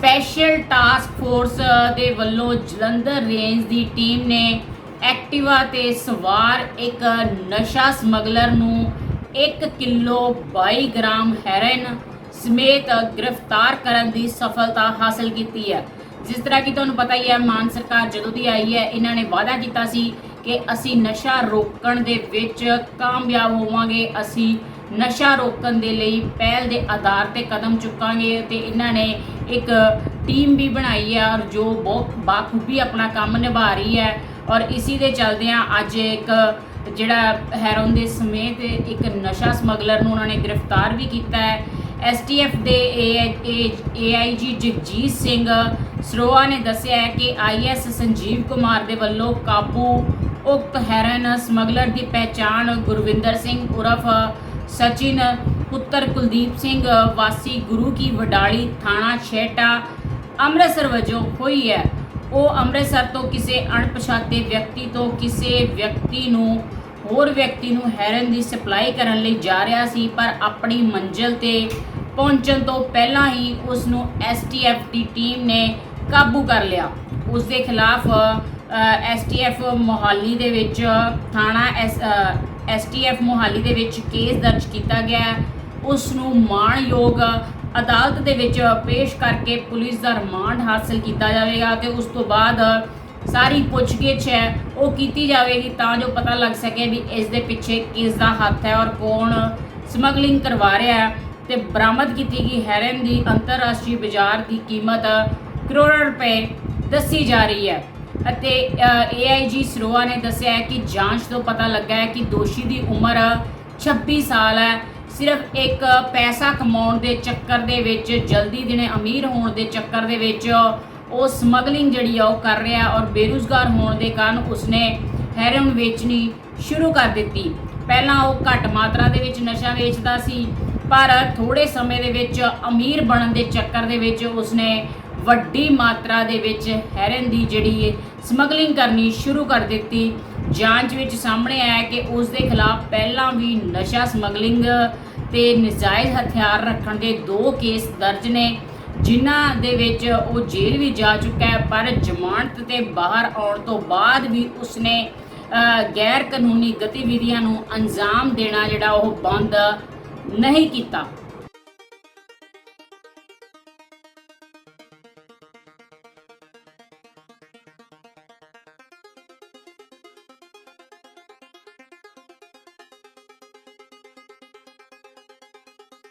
Special task force ਦੇ ਵੱਲੋਂ Jalandhar range ਦੀ ਟੀਮ ਨੇ ਐਕਟਿਵਾ ਤੇ ਸਵਾਰ ਇੱਕ ਨਸ਼ਾ ਸਮਗਲਰ ਨੂੰ 1 ਕਿਲੋ 22 ਗ੍ਰਾਮ ਹੈਰੋਇਨ ਸਮੇਤ ਗ੍ਰਿਫਤਾਰ ਕਰਨ ਦੀ ਸਫਲਤਾ ਹਾਸਲ ਕੀਤੀ ਹੈ। ਜਿਸ ਤਰ੍ਹਾਂ ਕਿ ਤੁਹਾਨੂੰ ਪਤਾ ਹੀ ਹੈ, ਮਾਨ ਸਰਕਾਰ ਜਦੋਂ ਦੀ ਆਈ ਹੈ, ਇਹਨਾਂ ਨੇ ਵਾਅਦਾ ਕੀਤਾ ਸੀ ਕਿ ਅਸੀਂ ਨਸ਼ਾ ਰੋਕਣ ਦੇ ਵਿੱਚ ਕਾਮਯਾਬ ਹੋਵਾਂਗੇ, ਅਸੀਂ ਨਸ਼ਾ ਰੋਕਣ ਦੇ ਲਈ ਪਹਿਲ ਦੇ ਆਧਾਰ ਤੇ ਕਦਮ ਚੁੱਕਾਂਗੇ ਤੇ ਇਹਨਾਂ ਨੇ ਇੱਕ ਟੀਮ ਵੀ ਬਣਾਈ ਹੈ ਔਰ ਜੋ ਬਹੁਤ ਬਾਖੂਬੀ ਆਪਣਾ ਕੰਮ ਨਿਭਾ ਰਹੀ ਹੈ ਔਰ ਇਸੀ ਦੇ ਚਲਦਿਆਂ ਅੱਜ ਇੱਕ ਜਿਹੜਾ ਹੈਰੋਨ ਦੇ ਸਮੇਤ ਇੱਕ ਨਸ਼ਾ ਸਮਗਲਰ ਨੂੰ ਉਹਨਾਂ ਨੇ ਗ੍ਰਿਫਤਾਰ ਵੀ ਕੀਤਾ ਹੈ। ਐਸਟੀਐਫ ਦੇ ਏਆਈਜੀ ਜਗਜੀਤ ਸਿੰਘ ਸਰੋਆ ਨੇ ਦੱਸਿਆ ਹੈ ਕਿ ਆਈਐਸ ਸੰਜੀਵ ਕੁਮਾਰ ਦੇ ਵੱਲੋਂ ਕਾਬੂ ਉਕਤ ਹੈਰਨ ਸਮਗਲਰ ਦੀ ਪਹਿਚਾਣ ਗੁਰਵਿੰਦਰ ਸਿੰਘ ਉਰਫ ਸਚਿਨ, ਪੁੱਤਰ ਕੁਲਦੀਪ ਸਿੰਘ, ਵਾਸੀ ਗੁਰੂ ਕੀ ਵਡਾਲੀ, ਥਾਣਾ ਛੇਟਾ ਅੰਮ੍ਰਿਤਸਰ ਵਜੋਂ ਹੋਈ ਹੈ। ਉਹ ਅੰਮ੍ਰਿਤਸਰ ਤੋਂ ਕਿਸੇ ਅਣਪਛਾਤੇ ਵਿਅਕਤੀ ਤੋਂ ਕਿਸੇ ਵਿਅਕਤੀ ਨੂੰ, ਹੋਰ ਵਿਅਕਤੀ ਨੂੰ ਹੈਰਨ ਦੀ ਸਪਲਾਈ ਕਰਨ ਲਈ ਜਾ ਰਿਹਾ ਸੀ, ਪਰ ਆਪਣੀ ਮੰਜ਼ਿਲ ਤੇ ਪਹੁੰਚਣ ਤੋਂ ਪਹਿਲਾਂ ਹੀ ਉਸ ਨੂੰ ਐਸਟੀਐਫ ਦੀ ਟੀਮ ਨੇ ਕਾਬੂ ਕਰ ਲਿਆ। ਉਸ ਦੇ ਖਿਲਾਫ ਐਸਟੀਐਫ ਮੋਹਾਲੀ ਦੇ ਵਿੱਚ ਥਾਣਾ ਐਸਟੀਐਫ ਮੋਹਾਲੀ ਦੇ ਵਿੱਚ ਕੇਸ ਦਰਜ ਕੀਤਾ ਗਿਆ ਉਸ ਨੂੰ ਮਾਣਯੋਗ ਅਦਾਲਤ ਦੇ ਵਿੱਚ ਪੇਸ਼ ਕਰਕੇ ਪੁਲਿਸ ਦਾ ਰਿਮਾਂਡ ਹਾਸਲ ਕੀਤਾ ਜਾਵੇਗਾ ਤੇ ਉਸ ਤੋਂ ਬਾਅਦ ਸਾਰੀ ਪੁੱਛਗਿੱਛ ਹੈ, ਉਹ ਕੀਤੀ ਜਾਵੇਗੀ ਤਾਂ ਜੋ ਪਤਾ ਲੱਗ ਸਕੇ ਵੀ ਇਸ ਦੇ ਪਿੱਛੇ ਕਿਸ ਦਾ ਹੱਥ ਹੈ ਔਰ ਕੌਣ ਸਮਗਲਿੰਗ ਕਰਵਾ ਰਿਹਾ ਹੈ ਤੇ ਬਰਾਮਦ ਕੀਤੀ ਗਈ ਹੈਰਨ ਦੀ ਅੰਤਰਰਾਸ਼ਟਰੀ ਬਾਜ਼ਾਰ ਦੀ ਕੀਮਤ ਕਰੋੜਾਂ ਰੁਪਏ ਦੱਸੀ ਜਾ ਰਹੀ ਹੈ। ਅਤੇ ਏਆਈਜੀ ਸਰੋਆ ਨੇ ਦੱਸਿਆ ਹੈ ਕਿ ਜਾਂਚ ਤੋਂ ਪਤਾ ਲੱਗਾ ਹੈ ਕਿ ਦੋਸ਼ੀ ਦੀ ਉਮਰ 26 ਸਾਲ ਹੈ। ਸਿਰਫ ਇੱਕ ਪੈਸਾ ਕਮਾਉਣ ਦੇ ਚੱਕਰ ਦੇ ਵਿੱਚ, ਜਲਦੀ ਦਿਨੇ ਅਮੀਰ ਹੋਣ ਦੇ ਚੱਕਰ ਦੇ ਵਿੱਚ ਉਹ ਸਮਗਲਿੰਗ ਜਿਹੜੀ ਆ ਉਹ ਕਰ ਰਿਹਾ ਔਰ ਬੇਰੁਜ਼ਗਾਰ ਹੋਣ ਦੇ ਕਾਰਨ ਉਸਨੇ ਹੈਰਨ ਵੇਚਣੀ ਸ਼ੁਰੂ ਕਰ ਦਿੱਤੀ। ਪਹਿਲਾਂ ਉਹ ਘੱਟ ਮਾਤਰਾ ਦੇ ਵਿੱਚ ਨਸ਼ਾ ਵੇਚਦਾ ਸੀ, ਪਰ ਥੋੜੇ ਸਮੇਂ ਦੇ ਵਿੱਚ ਅਮੀਰ ਬਣਨ ਦੇ ਚੱਕਰ ਦੇ ਵਿੱਚ ਉਸਨੇ ਵੱਡੀ ਮਾਤਰਾ ਦੇ ਵਿੱਚ ਹੈਰਨ ਦੀ ਜਿਹੜੀ ਸਮਗਲਿੰਗ ਕਰਨੀ ਸ਼ੁਰੂ ਕਰ ਦਿੱਤੀ। ਜਾਂਚ ਵਿੱਚ ਸਾਹਮਣੇ ਆਇਆ ਕਿ ਉਸ ਦੇ ਖਿਲਾਫ ਪਹਿਲਾਂ ਵੀ ਨਸ਼ਾ ਸਮਗਲਿੰਗ ਤੇ ਨਜਾਇਜ਼ ਹਥਿਆਰ ਰੱਖਣ ਦੇ ਦੋ ਕੇਸ ਦਰਜ ਨੇ, ਜਿਨ੍ਹਾਂ ਦੇ ਵਿੱਚ ਉਹ ਜੇਲ੍ਹ ਵੀ ਜਾ ਚੁੱਕਾ ਹੈ, ਪਰ ਜ਼ਮਾਨਤ ਤੇ ਬਾਹਰ ਆਉਣ ਤੋਂ ਬਾਅਦ ਵੀ ਉਸਨੇ ਗੈਰ ਕਾਨੂੰਨੀ ਗਤੀਵਿਧੀਆਂ ਨੂੰ ਅੰਜਾਮ ਦੇਣਾ ਜਿਹੜਾ ਉਹ ਬੰਦ ਨਹੀਂ ਕੀਤਾ।